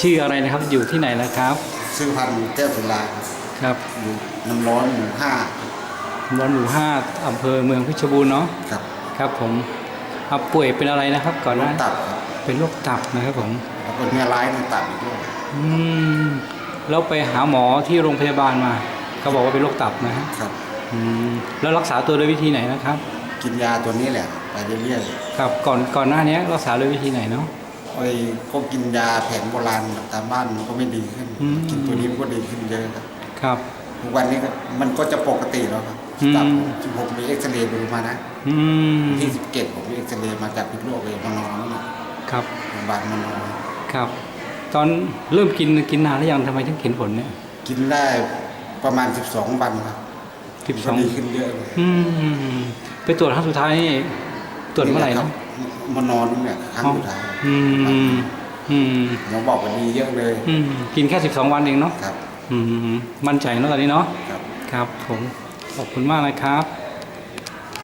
ชื่ออะไรนะครับอยู่ที่ไหนนะครับซึ่งพันธุ์แก้วสุราครับครับอยู่น้ำร้อนหมู่ห้าร้อนหมู่ห้าอำเภอเมืองเพชรบูรณ์เนาะครับครับผมเอาป่วยเป็นอะไรนะครับ ก่อนหโรน้าคตับครับเป็นโรคตับนะครับผมแล้วก็เนื้อร้ายในตับอีกด้วยอืมแล้วไปหาหมอที่โรงพยาบาลมาเขาบอกว่าเป็นโรคตับนะฮะครับ อืมแล้วรักษาตัวด้วยวิธีไหนนะครับ กินยาตัวนี้แหละไปเรื่อยครับก่อนก่อนหน้านี้รักษาด้วยวิธีไหนเนาะๆ ไอ้ก็กินยาแผนโบราณตามบ้านมันก็ไม่ดีขึ้น อืม กินตัวนี้มันก็ดีขึ้นเยอะครับครับ ทุกวันนี้ก็มันก็จะปกติแล้วครับอืม ตับผมมีเอ็กซเรย์ดูมานะอืมที่สิบเกตผมมีเอ็กซเรย์มาจากพิษณุโลกเลยมานอนนี่นะครับโรงพยาบาลมานอนครับ ตอนเริ่มกินกินนานหรือยังทำไมถึงเห็นผลเนี่ยกินได้ประมาณ12วันครับสิบสองก็ดีขึ้นเยอะเลย อืมไปตรวจครั้งสุดท้ายนี่ตรวจเมื่อไหร่คนะบ มานอนนี่เนี่ยครั้งสุดท้ายอืมอืมหมอบอกว่าดีเยอะเลย อืมกินแค่สิบสองวันเองเนาะครับ อืมมั่นใจเนอะตอนนี้เนาะครับ ครับผมขอบคุณมากนะครับ